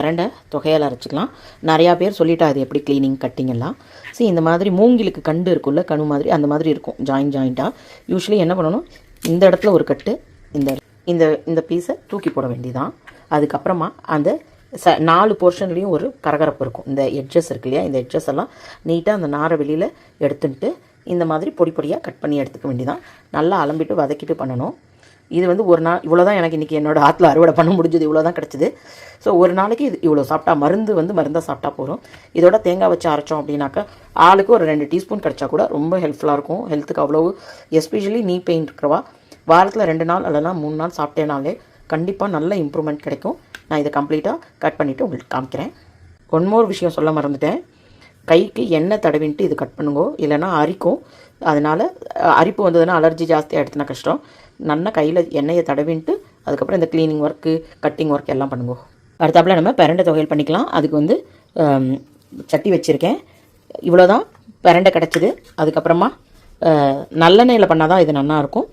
பிரண்டை தொகையால் அரைச்சிக்கலாம். நிறையா பேர் சொல்லிட்டா அது எப்படி க்ளீனிங் கட்டிங்கெல்லாம் ஸோ இந்த மாதிரி மூங்கிலுக்கு கண்டு இருக்குல்ல கணு மாதிரி அந்த மாதிரி இருக்கும் ஜாயின் ஜாயிண்ட்டாக யூஸ்வலி என்ன பண்ணணும்? இந்த இடத்துல ஒரு கட்டு இந்த இந்த இந்த பீஸை தூக்கி போட வேண்டியதான் அதுக்கப்புறமா அந்த ச நாலு போர்ஷன்லேயும் ஒரு கரகரப்பு இருக்கும். இந்த எட்ஜஸ் இருக்கு இல்லையா இந்த எட்ஜஸ் எல்லாம் நீட்டாக அந்த நாரை வெளியில் எடுத்துட்டு இந்த மாதிரி பொடி பொடியாக கட் பண்ணி எடுத்துக்க வேண்டியதான் நல்லா அலம்பிட்டு வதக்கிட்டு பண்ணணும். இது வந்து ஒரு நாள் இவ்வளோ தான் எனக்கு இன்றைக்கி என்னோட ஆற்றுல அறுவடை பண்ண முடிஞ்சது இவ்வளோ தான் கிடச்சிது. ஸோ ஒரு நாளைக்கு இது இவ்வளோ சாப்பிட்டா மருந்து வந்து மருந்தாக சாப்பிட்டா போதும். இதோட தேங்காய் வச்சு அரைச்சோம் அப்படின்னாக்கா ஆளுக்கு ஒரு ரெண்டு டீஸ்பூன் கிடச்சா கூட ரொம்ப ஹெல்ப்ஃபுல்லாக இருக்கும். ஹெல்த்துக்கு அவ்வளோ எஸ்பெஷலி நீ பெயின் இருக்கிறவா வாரத்தில் ரெண்டு நாள் அல்லனா மூணு நாள் சாப்பிட்டேனாலே கண்டிப்பாக நல்ல இம்ப்ரூவ்மெண்ட் கிடைக்கும். நான் இதை கம்ப்ளீட்டாக கட் பண்ணிவிட்டு உங்களுக்கு காமிக்கிறேன். ஒன் மோர் விஷயம் சொல்ல மறந்துட்டேன். கைக்கு எண்ணெய் தடவின்ட்டு இது கட் பண்ணுங்கோ இல்லைன்னா அரிக்கும். அதனால் அரிப்பு வந்ததுன்னா அலர்ஜி ஜாஸ்தியாக எடுத்துனா கஷ்டம். நல்லா கையில் எண்ணெயை தடவின்ட்டு அதுக்கப்புறம் இந்த க்ளீனிங் ஒர்க்கு கட்டிங் ஒர்க் எல்லாம் பண்ணுங்கோ. அடுத்தாப்புல நம்ம பிரண்டை தொகையில் பண்ணிக்கலாம். அதுக்கு வந்து சட்டி வச்சுருக்கேன். இவ்வளோ தான் பிரண்டை கிடச்சிது. அதுக்கப்புறமா நல்லெண்ணெயில் பண்ணால் தான் இது நல்லாயிருக்கும்.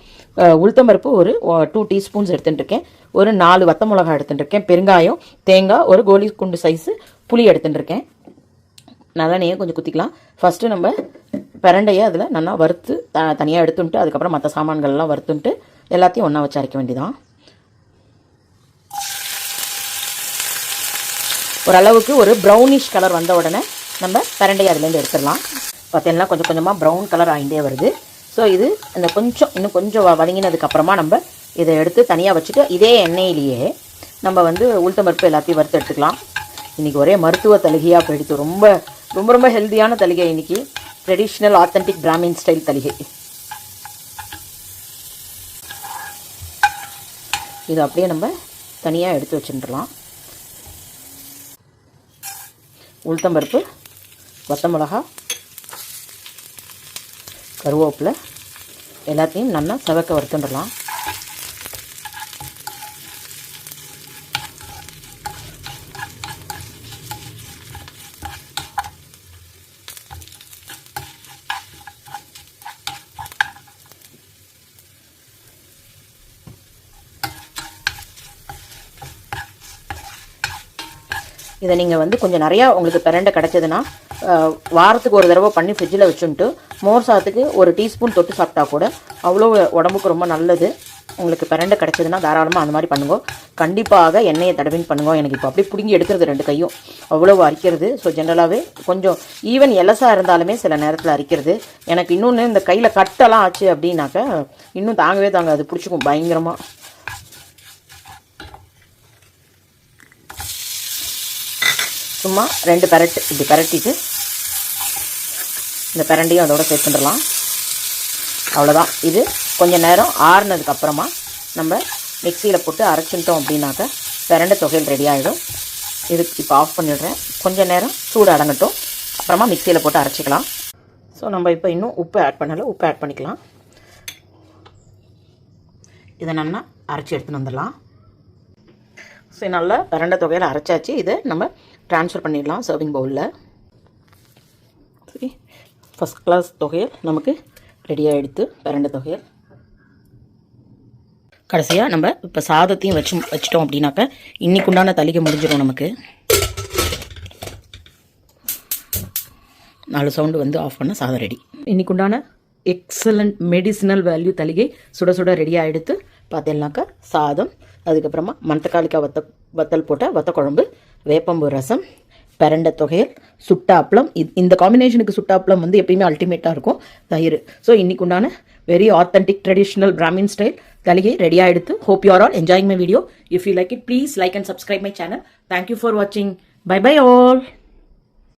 உளுத்தம்பருப்பு ஒரு டூ டீஸ்பூன்ஸ் எடுத்துட்டுருக்கேன். ஒரு நாலு வத்த மிளகா எடுத்துட்டுருக்கேன். பெருங்காயம் தேங்காய் ஒரு கோலி குண்டு சைஸு புளி எடுத்துட்டுருக்கேன். நல்லெண்ணெயை கொஞ்சம் குத்திக்கலாம். ஃபஸ்ட்டு நம்ம பிரண்டையை அதில் நல்லா வறுத்து த தனியாக எடுத்துன்ட்டு அதுக்கப்புறம் மற்ற சாமான்கள்லாம் வறுத்துன்ட்டு எல்லாத்தையும் ஒன்றா வச்சு அரைக்க வேண்டியதான் ஓரளவுக்கு ஒரு ப்ரௌனிஷ் கலர் வந்த உடனே நம்ம பிரண்டையை அதுலேருந்து எடுத்துடலாம். பார்த்தீங்கன்னா கொஞ்சம் கொஞ்சமாக ப்ரௌன் கலர் ஆகிட்டே வருது. ஸோ இது இந்த கொஞ்சம் இன்னும் கொஞ்சம் வ- வதங்கினதுக்கப்புறமா நம்ம இதை எடுத்து தனியாக வச்சுட்டு இதே எண்ணெயிலேயே நம்ம வந்து உளுத்தம்பருப்பு எல்லாத்தையும் வறுத்து எடுத்துக்கலாம். இன்றைக்கி ஒரே மருத்துவ தலுகையாக போயிடுத்து ரொம்ப ரொம்ப ரொம்ப ஹெல்த்தியான தலுகை இன்றைக்கி ட்ரெடிஷ்னல் ஆத்தென்டிக் பிராமின் ஸ்டைல் தலிகை இது அப்படியே நம்ம தனியாக எடுத்து வச்சுட்டுலாம் உளுத்தம்பருப்பு வத்த மிளகா கருவேப்பிலை எல்லாத்தையும் நல்லா செவக்க வறுத்துடலாம். இதை நீங்கள் வந்து கொஞ்சம் நிறையா உங்களுக்கு பிரண்டை கிடச்சதுன்னா வாரத்துக்கு ஒரு தடவை பண்ணி ஃப்ரிட்ஜில் வச்சுன்ட்டு மோர் சாதத்துக்கு ஒரு டீஸ்பூன் தொட்டு சாப்பிட்டா கூட அவ்வளோ உடம்புக்கு ரொம்ப நல்லது. உங்களுக்கு பிரண்டை கிடச்சதுன்னா தாராளமாக அந்த மாதிரி பண்ணுங்க. கண்டிப்பாக எண்ணெயை தடவின் பண்ணுங்க. எனக்கு இப்போ அப்படியே பிடுங்கி எடுக்கிறது ரெண்டு கையும். அவ்வளோ அரிக்கிறது. ஸோ ஜென்ரலாகவே கொஞ்சம் ஈவன் எலசாக இருந்தாலுமே சில நேரத்தில் அரிக்கிறது. எனக்கு இன்னொன்று இந்த கையில் கட்டெல்லாம் ஆச்சு அப்படின்னாக்க இன்னும் தாங்கவே தாங்க அது பிடிச்சிக்கும் பயங்கரமாக சும்மா ரெண்டு பெரட்டு இப்படி பெரட்டிட்டு இந்த பிரண்டையும் அதோட சேர்த்துடலாம் அவ்வளோதான் இது கொஞ்சம் நேரம் ஆறுனதுக்கப்புறமா நம்ம மிக்சியில் போட்டு அரைச்சிட்டோம் அப்படின்னாக்க பெரண்டை தொகையில் ரெடி ஆகிடும் இது இப்போ ஆஃப் பண்ணிடுறேன். கொஞ்ச நேரம் சூடு அடங்கட்டும். அப்புறமா மிக்சியில் போட்டு அரைச்சிக்கலாம். ஸோ நம்ம இப்போ இன்னும் உப்பு ஆட் பண்ணலை. உப்பு ஆட் பண்ணிக்கலாம். இதை நல்லா அரைச்சி எடுத்துன்னு வந்துடலாம். சரி நல்லா பிரண்டை தொகையில் அரைச்சாச்சு. இதை நம்ம ட்ரான்ஸ்ஃபர் பண்ணிடலாம் சர்விங் பவுலில் சரி ஃபஸ்ட் கிளாஸ் தொகையல் நமக்கு ரெடியாக எடுத்து பிரண்டை தொகையல் கடைசியாக நம்ம இப்போ சாதத்தையும் வச்சு வச்சிட்டோம் அப்படின்னாக்க இன்றைக்கு உண்டான தலிகை முடிஞ்சிடும் நமக்கு. நாலு சவுண்டு வந்து ஆஃப் பண்ண சாதம் ரெடி இன்றைக்கு உண்டான எக்ஸலண்ட் மெடிசினல் வேல்யூ தலிகை சுட சுட ரெடியாக எடுத்து பார்த்தேன்னாக்கா சாதம் அதுக்கப்புறமா மணத்தக்காளிக்காய் வத்த வத்தல் போட்ட வத்த குழம்பு வேப்பம்பு ரசம் பிரண்டை தொகையல் சுட்டாப்பளம். இது இந்த காம்பினேஷனுக்கு சுட்டாப்பளம் வந்து எப்பயுமே அல்டிமேட்டாக இருக்கும். தயிர். ஸோ இன்னைக்கு உண்டான very authentic traditional Brahmin style தலிகை ரெடியாக எடுத்து hope you are all enjoying my video if you like it please like and subscribe my channel thank you for வாட்சிங் பை பை ஆல்